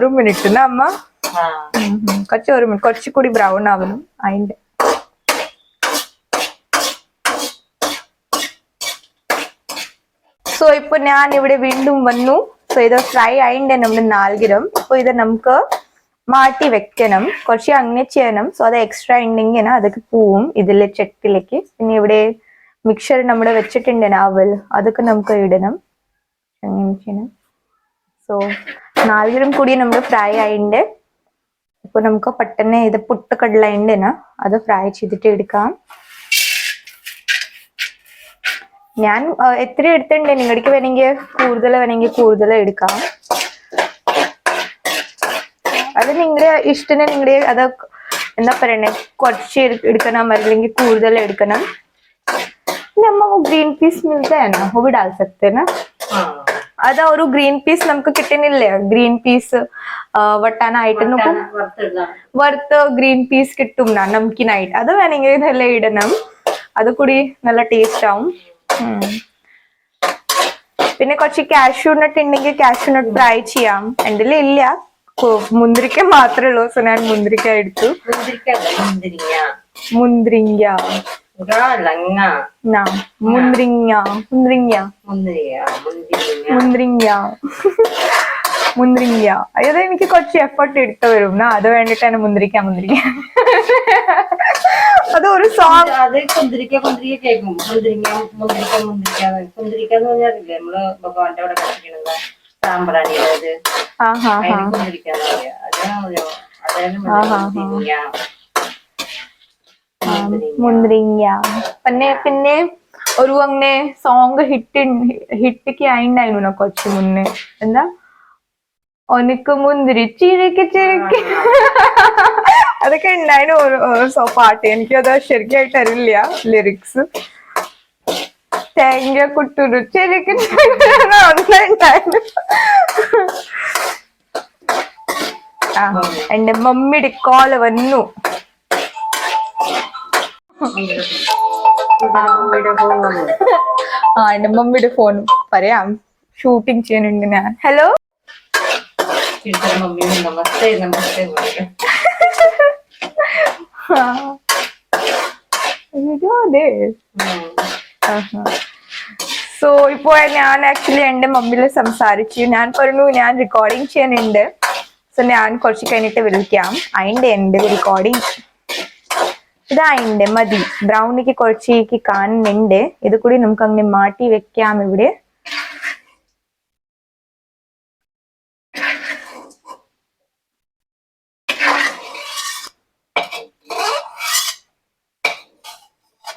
മിനിറ്റ് ആ. ഉം ഉം. കുറച്ച് ഒരു മിനിറ്റ്. കുറച്ചുകൂടി ബ്രൗൺ ആവണം. അയിന്റെ. സോ ഇപ്പൊ ഞാൻ ഇവിടെ വീണ്ടും വന്നു. സോ ഇത് ഫ്രൈ ആയിണ്ട് നമ്മുടെ നാൽഗിരം. അപ്പൊ ഇത് നമുക്ക് മാറ്റി വെക്കണം കുറച്ച് അങ്ങനെ ചെയ്യണം സോ അത് എക്സ്ട്രാ ഉണ്ടെങ്കിൽ അതൊക്കെ പോവും ഇതിലെ ചെട്ടിലേക്ക് പിന്നെ ഇവിടെ മിക്സർ നമ്മൾ വെച്ചിട്ടുണ്ട് അവൽ അതൊക്കെ നമുക്ക് ഇടണം. അങ്ങനെ ചെയ്യണം സോ നാലുപേരും കൂടി നമ്മൾ ഫ്രൈ ആയിണ്ട് ഇപ്പൊ നമുക്ക് പെട്ടെന്ന് ഇത് പുട്ട് കടല ഉണ്ടെന്ന് അത് ഫ്രൈ ചെയ്തിട്ട് എടുക്കാം. ഞാൻ എത്ര എടുത്തിട്ടുണ്ട്? നിങ്ങൾക്ക് വേണമെങ്കിൽ കൂടുതൽ വേണമെങ്കിൽ കൂടുതൽ എടുക്കാം. അത് നിങ്ങളുടെ ഇഷ്ടത്തിന് നിങ്ങളുടെ അത് എന്താ പറയണേ കുറച്ച് എടുക്കണം അല്ലെങ്കിൽ കൂടുതൽ എടുക്കണം. നമ്മ ഗ്രീൻ പീസ് മിൽത്തേന ഹോ ബി ഡാൽ ഒരു ഗ്രീൻ പീസ് നമുക്ക് കിട്ടുന്നില്ലേ? ഗ്രീൻ പീസ് വട്ടാനായിട്ട് നോക്കും വറുത്ത് ഗ്രീൻ പീസ് കിട്ടും നമുക്കിനായിട്ട്. അത് വേണമെങ്കിൽ നല്ല ഇടണം. അത് കൂടി നല്ല ടേസ്റ്റ് ആവും. പിന്നെ കുറച്ച് കാഷ്യൂ നട്ട് ഉണ്ടെങ്കിൽ കാഷ്യൂ നട്ട് ഫ്രൈ ചെയ്യാം. എന്റെ ഇല്ല. മുന്തിരിക്ക മാത്രമേ ഉള്ളൂ. സോ ഞാൻ മുന്തിരിക്ക എടുത്തു. മുന്തിരിങ്ങ. മുന്തിരിങ്ങ. അതായത് എനിക്ക് കുറച്ച് എഫർട്ട് എടുത്തു വരും. എന്നാ അത് വേണ്ടിട്ടാണ് മുന്തിരിക്ക മുന്തിരിക്ക. അത് ഒരു സോങ് അത് കുന്തിരിക്ക കുന്തിരിക്ക കേൾക്കും. മുന്തിരിക്ക മുന്തിരിക്ക. കുന്തിരിക്ക എന്ന് പറഞ്ഞാൽ നമ്മൾ ഭഗവാന്റെ അവിടെ കഴിക്കുന്നത് മുന്തിരിങ്ങ. പിന്നെ പിന്നെ ഒരു അങ്ങനെ സോങ് ഹിറ്റ് ഹിറ്റൊക്കെ ആയിണ്ടായിരുന്നു കുറച്ച് മുന്നേ. എന്താ? ഒനക്ക് മുന്തിരി ചിരിക്ക് ചിരിക്ക്. അതൊക്കെ ഉണ്ടായിരുന്നു പാട്ട്. എനിക്കത് ശരിക്കായിട്ട് അറിയില്ല ലിറിക്സ് തേങ്ങ കുട്ടൂരു ശരിക്കും ഓൺലൈൻ ടൈം ആ എന്റെ മമ്മിയുടെ കോൽ വന്നു. ആ എന്റെ മമ്മിയുടെ ഫോൺ പറയാം. ഷൂട്ടിംഗ് ചെയ്യാനുണ്ട് ഞാൻ. ഹലോ നമസ്തേ നമസ്തേ അതെ. ഉം. സോ ഇപ്പോ ഞാൻ ആക്ച്വലി എന്റെ മമ്മിയിൽ സംസാരിച്ചു. ഞാൻ പറഞ്ഞു ഞാൻ റെക്കോർഡിങ് ചെയ്യാനുണ്ട് സോ ഞാൻ കുറച്ച് കഴിഞ്ഞിട്ട് വിളിക്കാം. അതിന്റെ എന്റെ റെക്കോർഡിങ് ഇതായിണ്ട് മതി. ബ്രൗണിക്ക് കുറച്ചേക്ക് കാണുന്നുണ്ട്. ഇത് കൂടി നമുക്ക് അങ്ങനെ മാറ്റി വെക്കാം ഇവിടെ.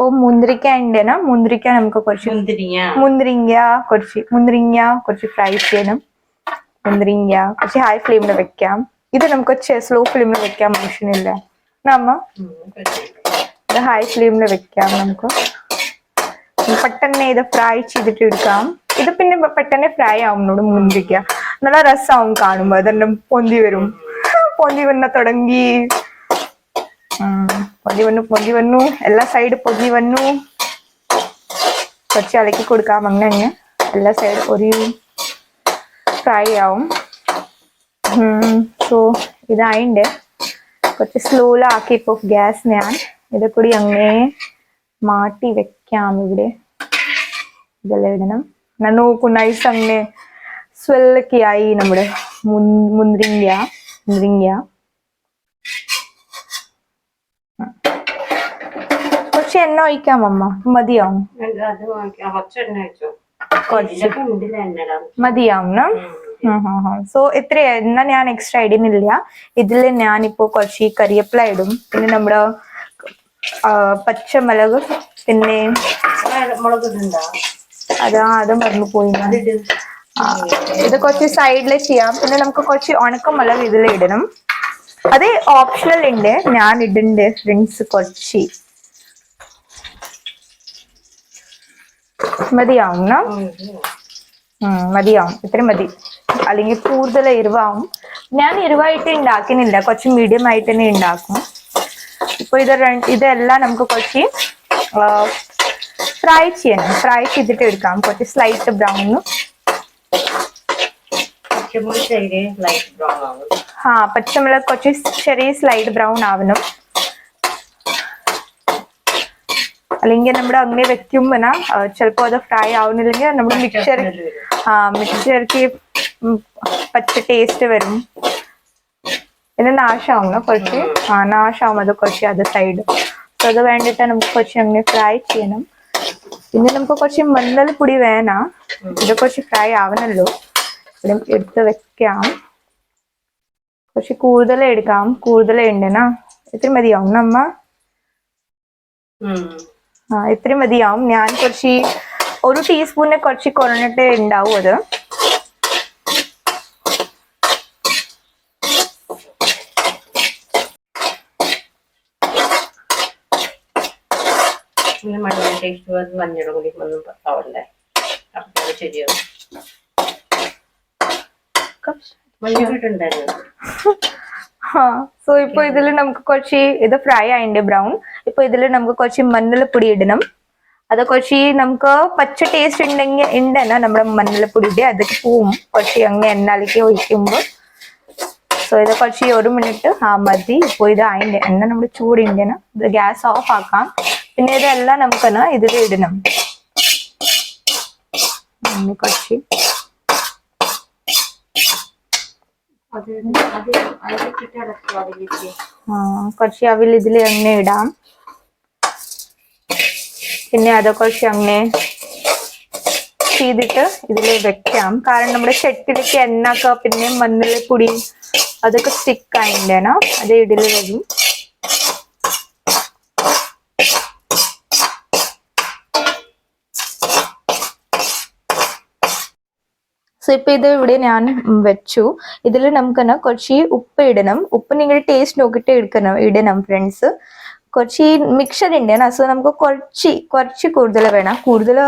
ഓ മുന്തിരിക്ക ഉണ്ടേനാ മുന്തിരിക്ക നമുക്ക് കുറച്ച് മുന്തിരിങ്ങ. കുറച്ച് മുന്തിരിങ്ങ കുറച്ച് ഫ്രൈ ചെയ്യണം. മുന്തിരിങ്ങ കുറച്ച് ഹൈ ഫ്ലെയിമിൽ വെക്കാം. ഇത് നമുക്ക് സ്ലോ ഫ്ലെയിമിൽ വെക്കാം മനുഷ്യനില്ല നമ്മ ഇത് ഹൈ ഫ്ലെയിമിൽ വെക്കാം നമുക്ക്. പെട്ടെന്ന് ഇത് ഫ്രൈ ചെയ്തിട്ട് എടുക്കാം. ഇത് പിന്നെ പെട്ടെന്ന് ഫ്രൈ ആവും നോട് മുന്തിരിക്ക. നല്ല രസമാവും കാണുമ്പോ. അതെല്ലാം പൊന്തി വരും. പൊന്തി വന്ന തുടങ്ങി. ഉം, പൊന്തി വന്നു വന്നു. എല്ലാ സൈഡ് പൊതി വന്നു. കുറച്ച് ഇളക്കി കൊടുക്കാം അങ്ങനെ. എല്ലാ സൈഡ് ഒരു ഫ്രൈ ആവും. സോ ഇതായിണ്ട്. കുറച്ച് സ്ലോലാക്കി ഇപ്പോൾ ഗ്യാസ് ഞാൻ ഇത് കൂടി അങ്ങേ മാറ്റി വെക്കാം ഇവിടെ. ഇതെല്ലാം ഇടണം. ഞാൻ നോക്കൂ നൈസ് അങ്ങനെ സ്വെല്ലൊക്കെ ആയി നമ്മുടെ മുന്തിരിങ്ങ മുന്തിരിങ്ങ. കുറച്ച് എണ്ണ ഒഴിക്കാം അമ്മ. മതിയാവും. അത് അത് വാങ്ങിക്കാം. കുറച്ച് എണ്ണ വെച്ചോ കുറച്ച്. ഇതിലൊക്കെ ഉണ്ടില്ല എണ്ണടാ മതിയാവും സോ ഇത്ര എണ്ണ ഞാൻ എക്സ്ട്രാ ഇടുന്നില്ല ഇതിൽ ഞാനിപ്പോ കുറച്ച് കറിവേപ്പില ഇടും. പിന്നെ നമ്മുടെ പച്ചമുളക് പിന്നെ അതാ അത് മറന്നു പോയി. ഇത് കുറച്ച് സൈഡിൽ ചെയ്യാം. പിന്നെ നമുക്ക് കുറച്ച് ഉണക്കമുളക് ഇതിൽ ഇടണം. അത് ഓപ്ഷണൽ ഉണ്ട് ഞാൻ ഇടുന്നുണ്ട് ഫ്രണ്ട്സ് കുറച്ച്. മതിയാവും മതിയാവും. ഇത്രയും മതി. അല്ലെങ്കിൽ കൂടുതൽ എരിവാവും. ഞാൻ എരിവായിട്ട് ഉണ്ടാക്കുന്നില്ല. കുറച്ച് മീഡിയം ആയിട്ട് തന്നെ ഉണ്ടാക്കും. ഇപ്പൊ ഇത് ഇതെല്ലാം നമുക്ക് കുറച്ച് ഫ്രൈ ചെയ്യണം. ഫ്രൈ ചെയ്തിട്ട് എടുക്കാം. കുറച്ച് സ്ലൈറ്റ് ബ്രൗൺ ആ പച്ചമുളക് കുറച്ച് ചെറിയ സ്ലൈഡ് ബ്രൗൺ ആവണം. അല്ലെങ്കിൽ നമ്മുടെ അങ്ങനെ വെക്കുമ്പോൾ ചിലപ്പോൾ അത് ഫ്രൈ ആവുന്നില്ലെങ്കിൽ നമ്മുടെ മിക്സർ ആ മിക്സർക്ക് പച്ച ടേസ്റ്റ് വരും. പിന്നെ നാശാവും കുറച്ച്. ആ നാശാവും അത് കുറച്ച് അത് സൈഡ് സോ അത് വേണ്ടിയിട്ട് നമുക്ക് കുറച്ച് അങ്ങനെ ഫ്രൈ ചെയ്യണം. പിന്നെ നമുക്ക് കുറച്ച് മഞ്ഞൾപ്പൊടി വേണം. ഇത് കുറച്ച് ഫ്രൈ ആവണല്ലോ. എടുത്ത് വെക്കാം. കുറച്ച് കൂടുതൽ എടുക്കാം. കൂടുതൽ ഉണ്ടെന്നാ ഇത്ര മതിയാവും. നമ്മ ആ ഇത്ര മതിയാവും. ഞാൻ കുറച്ച് ഒരു ടീസ്പൂണിന് കുറച്ച് കുറഞ്ഞിട്ട് ഉണ്ടാവും അത്. ടേസ്റ്റ് മഞ്ഞളും കൂടി ഒന്നും ആവണ്ടേ അപ്പൊ ശരിയാവും. സോ ഇപ്പൊ ഇതിൽ നമുക്ക് കുറച്ച് ഇത് ഫ്രൈ ആയിണ്ട് ബ്രൗൺ ഇപ്പൊ ഇതിൽ നമുക്ക് കുറച്ച് മഞ്ഞൾപ്പൊടി ഇടണം. അത് കുറച്ച് നമുക്ക് പച്ച ടേസ്റ്റ് ഉണ്ടെങ്കിൽ ഉണ്ടെന്നാ നമ്മുടെ മഞ്ഞൾപ്പൊടിയുടെ അതൊക്കെ പോവും കുറച്ച് അങ്ങനെ എണ്ണയിലേക്ക് ഒഴിക്കുമ്പോൾ. സോ ഇത് കുറച്ച് ഒരു മിനിറ്റ് ആ മതി. ഇപ്പോൾ ഇത് അതിന്റെ എണ്ണ നമ്മൾ ചൂടുണ്ടേന ഇത് ഗ്യാസ് ഓഫ് ആക്കാം. പിന്നെ ഇതെല്ലാം നമുക്കെന്നാ ഇതിൽ ഇടണം. കുറച്ച്. അത് അത് കുറച്ച് അവിൽ ഇതിൽ എണ്ണ ഇടാം. പിന്നെ അതൊക്കെ അങ്ങനെ ചെയ്തിട്ട് ഇതിൽ വെക്കാം. കാരണം നമ്മുടെ ചട്ടിലേക്ക് എണ്ണക്ക പിന്നെ മഞ്ഞൾപ്പൊടി അതൊക്കെ സ്റ്റിക്ക് ആയിണ്ടേനോ അത് ഇതിൽ വരും. സോ ഇത് ഇവിടെ ഞാൻ വെച്ചു. ഇതിൽ നമുക്ക് കുറച്ച് ഉപ്പ് ഇടണം. ഉപ്പ് നിങ്ങളുടെ ടേസ്റ്റ് നോക്കിയിട്ട് എടുക്കണം. ഇടണം ഫ്രണ്ട്സ് കുറച്ച് മിക്സർ ഉണ്ട് സോ നമുക്ക് കുറച്ച് കുറച്ച് കൂടുതൽ വേണം. കൂടുതൽ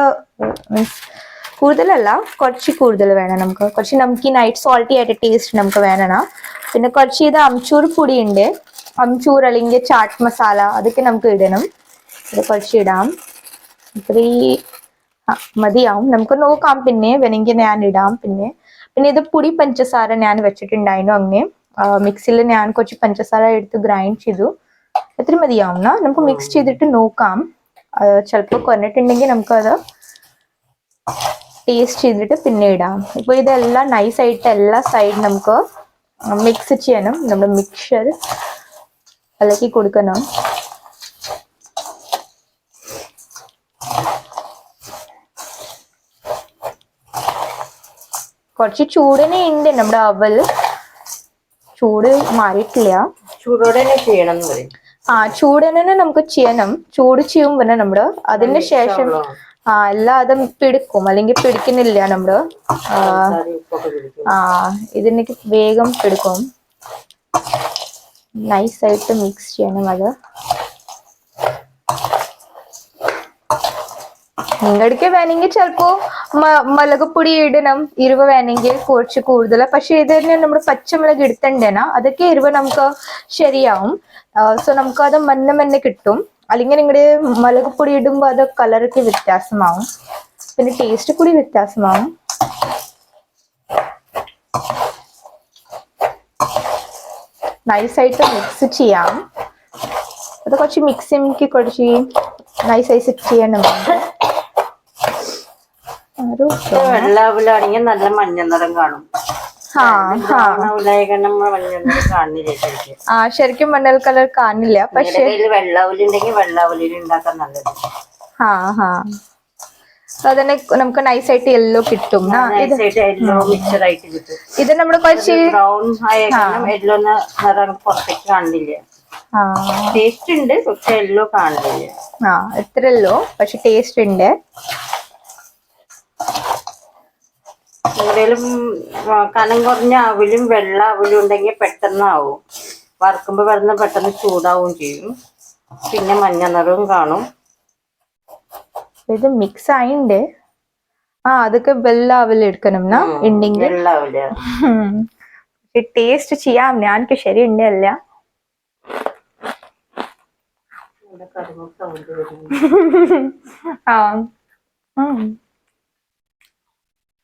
മീൻസ് കൂടുതലല്ല കുറച്ച് കൂടുതൽ വേണം നമുക്ക്. കുറച്ച് നമുക്ക് ഈ നൈറ്റ് സോൾട്ടി ആയിട്ട് ടേസ്റ്റ് നമുക്ക് വേണം പിന്നെ കുറച്ച് ഇത് അംചൂർ പൊടി ഉണ്ട് അംചൂർ അല്ലെങ്കിൽ ചാട്ട് മസാല അതൊക്കെ നമുക്ക് ഇടണം. ഇത് കുറച്ച് ഇടാം. ഇത്രയും ഈ മതിയാവും. നമുക്ക് നോക്കാം പിന്നെ. വേണമെങ്കിൽ ഞാൻ ഇടാം പിന്നെ. പിന്നെ ഇത് പൊടി പഞ്ചസാര ഞാൻ വെച്ചിട്ടുണ്ടായിരുന്നു അങ്ങനെ മിക്സിയിൽ ഞാൻ കുറച്ച് പഞ്ചസാര എടുത്ത് ഗ്രൈൻഡ് ചെയ്തു. എത്ര മതിയാവുന്ന? നമുക്ക് മിക്സ് ചെയ്തിട്ട് നോക്കാം. ചിലപ്പോൾ കുറഞ്ഞിട്ടുണ്ടെങ്കിൽ നമുക്കത് ടേസ്റ്റ് ചെയ്തിട്ട് പിന്നെ ഇടാം. ഇപ്പൊ ഇതെല്ലാം നൈസ് ആയിട്ട് എല്ലാ സൈഡ് നമുക്ക് മിക്സ് ചെയ്യണം നമ്മൾ മിക്സർ ഇളക്കി കൊടുക്കണം കുറച്ച് ചൂടനെ ഉണ്ട് നമ്മുടെ അവൽ ചൂട് മാറിയിട്ടില്ല. ചൂടോടെ തന്നെ ചെയ്യണം എന്ന് പറയും. ആ ചൂടനെ നമുക്ക് ചെയ്യണം. ചൂട് ചെയ്യും പിന്നെ നമ്മൾ അതിന് ശേഷം ആ അല്ലാതെ പിടിക്കും. അല്ലെങ്കിൽ പിടിക്കുന്നില്ല നമ്മൾ. ആ, ഇതിന് വേഗം പിടിക്കും. നൈസ് ഇതിനൊക്കെ വേഗം പിടിക്കും. നൈസായിട്ട് മിക്സ് ചെയ്യണം അത്. നിങ്ങൾക്ക് വേണമെങ്കിൽ ചിലപ്പോ മുളകുപൊടി ഇടണം. എരിവ് വേണമെങ്കിൽ കുറച്ച് കൂടുതൽ. പക്ഷെ ഇത് തന്നെ നമ്മൾ പച്ചമുളക് എടുത്തണ്ടേനാ. അതൊക്കെ എരിവ് നമുക്ക് ശരിയാവും. സോ നമുക്ക് അത് മഞ്ഞ മഞ്ഞ കിട്ടും. അല്ലെങ്കിൽ നിങ്ങളുടെ മുളകുപൊടി ഇടുമ്പോൾ അത് കളറൊക്കെ വ്യത്യാസമാവും. പിന്നെ ടേസ്റ്റ് കൂടി വ്യത്യാസമാവും. നൈസായിട്ട് മിക്സ് ചെയ്യാം. അത് കുറച്ച് മിക്സിക്ക് കുറച്ച് നൈസായിട്ട് ചെയ്യണം. ഒരു വെള്ളാവിലാണെങ്കിൽ നല്ല മഞ്ഞ നിറം കാണും. ആ ശരിക്കും? മണ്ണൽ കളർ കാണില്ല. പക്ഷെ വെള്ളാവലുണ്ടെങ്കിൽ വെള്ളാവലിൽ ഉണ്ടാക്കാൻ നല്ലത്. ആ ഹാ. അതന്നെ നമുക്ക് നൈസ് ആയിട്ട് യെല്ലോ കിട്ടും. ഇത് നമ്മുടെ കുറച്ച് ബ്രൗൺ നിറം പുറത്തേക്ക് കാണില്ല. ആ. ടേസ്റ്റ് ഉണ്ട് പക്ഷെ യെല്ലോ കാണില്ല. ആ ഇത്രയല്ലോ പക്ഷെ ടേസ്റ്റ് ഉണ്ട്. എവിടെയും കനം കുറഞ്ഞ അവലും വെള്ള അവലും ഉണ്ടെങ്കിൽ പെട്ടെന്ന് ആവും വറുക്കുമ്പോൾ വെള്ളം പെട്ടെന്ന് ചൂടാവുകയും ചെയ്യും. പിന്നെ മഞ്ഞ നിറവും കാണും. ഇത് മിക്സ് ആയിണ്ട്. ആ അതൊക്കെ വെള്ള അവൽ എടുക്കണം എന്നാ ഉണ്ടെങ്കിൽ ടേസ്റ്റ് ചെയ്യാം. ഞാൻ ശരി ഉണ്ടല്ല. ആ.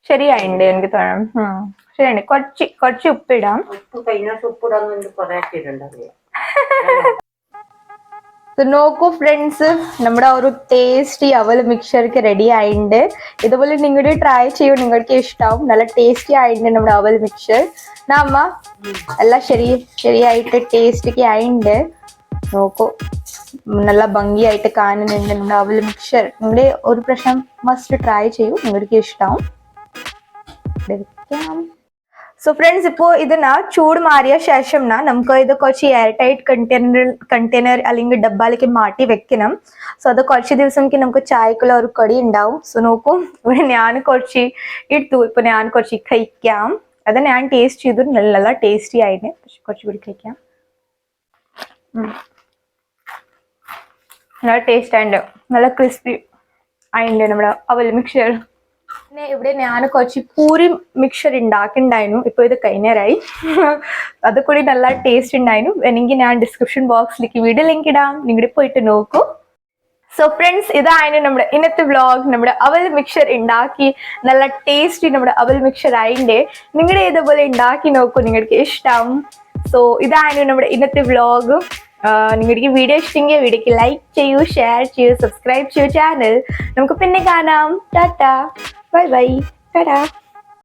ശരിയായിണ്ട് എനിക്ക് തോന്നണം. ശരിയാണ്. കുറച്ച് കുറച്ച് ഉപ്പിടാം. നോക്കൂ ഫ്രണ്ട്സ് നമ്മുടെ ആ ഒരു ടേസ്റ്റി അവൽ മിക്സർക്ക് റെഡി ആയിണ്ട്. ഇതുപോലെ നിങ്ങളുടെ ട്രൈ ചെയ്യൂ നിങ്ങൾക്ക് ഇഷ്ടാവും. നല്ല ടേസ്റ്റി ആയിട്ടുണ്ട് നമ്മുടെ അവൽ മിക്സർ എന്നാ അമ്മ എല്ലാം ശരി ശരിയായിട്ട് ടേസ്റ്റിക്ക് ആയിട്ടുണ്ട് നോക്കൂ നല്ല ഭംഗിയായിട്ട് കാണുന്നുണ്ട് നമ്മുടെ അവൽ മിക്സർ നിങ്ങളുടെ ഒരു പ്രശ്നം മസ്റ്റ് ട്രൈ ചെയ്യൂ നിങ്ങൾക്ക് ഇഷ്ടാവും. വെക്കാം സോ ഫ്രണ്ട്സ് ഇപ്പോൾ ഇതിന ചൂട് മാറിയ ശേഷം നമുക്ക് ഇത് കുറച്ച് എയർ ടൈറ്റ് കണ്ടെയ്നർ കണ്ടെയ്നർ അല്ലെങ്കിൽ ഡബ്ബാലേക്ക് മാറ്റി വെക്കണം. സോ അത് കുറച്ച് ദിവസം നമുക്ക് ചായക്കുള്ള ഒരു കടി ഉണ്ടാവും. സോ നോക്കൂ ഇവിടെ ഞാൻ കുറച്ച് എടുത്തു. ഇപ്പൊ ഞാൻ കുറച്ച് കഴിക്കാം. അത് ഞാൻ ടേസ്റ്റ് ചെയ്തു. നല്ല ടേസ്റ്റി ആയിരുന്നു. പക്ഷെ കുറച്ചുകൂടി കഴിക്കാം. നല്ല ടേസ്റ്റ് ആയിട്ട് നല്ല ക്രിസ്പി ആയിട്ടുണ്ട് നമ്മുടെ അവൽ മിക്സർ പിന്നെ ഇവിടെ ഞാൻ കുറച്ച് പൂരി മിക്സർ ഉണ്ടാക്കിണ്ടായിരുന്നു ഇപ്പൊ ഇത് കഴിഞ്ഞരായി. അത് കൂടി നല്ല ടേസ്റ്റ് ഉണ്ടായിരുന്നു വേണമെങ്കിൽ ഞാൻ ഡിസ്ക്രിപ്ഷൻ ബോക്സിലേക്ക് വീഡിയോ ലിങ്ക് ഇടാം. നിങ്ങളുടെ പോയിട്ട് നോക്കൂ. സോ ഫ്രണ്ട്സ് ഇതായിരുന്നു നമ്മുടെ ഇന്നത്തെ വ്ളോഗ് നമ്മുടെ അവൽ മിക്സർ ഉണ്ടാക്കി നല്ല ടേസ്റ്റി നമ്മുടെ അവൽ മിക്സർ ആയിണ്ട്. നിങ്ങളുടെ ഇതുപോലെ ഉണ്ടാക്കി നോക്കൂ. നിങ്ങൾക്ക് ഇഷ്ടം സോ ഇതായിരുന്നു നമ്മുടെ ഇന്നത്തെ വ്ളോഗ് നിങ്ങൾക്ക് വീഡിയോ ഇഷ്ടമെങ്കിൽ വീഡിയോക്ക് ലൈക്ക് ചെയ്യൂ ഷെയർ ചെയ്യൂ സബ്സ്ക്രൈബ് ചെയ്യൂ ചാനൽ നമുക്ക് പിന്നെ കാണാം. ടാറ്റ. Bye bye Tata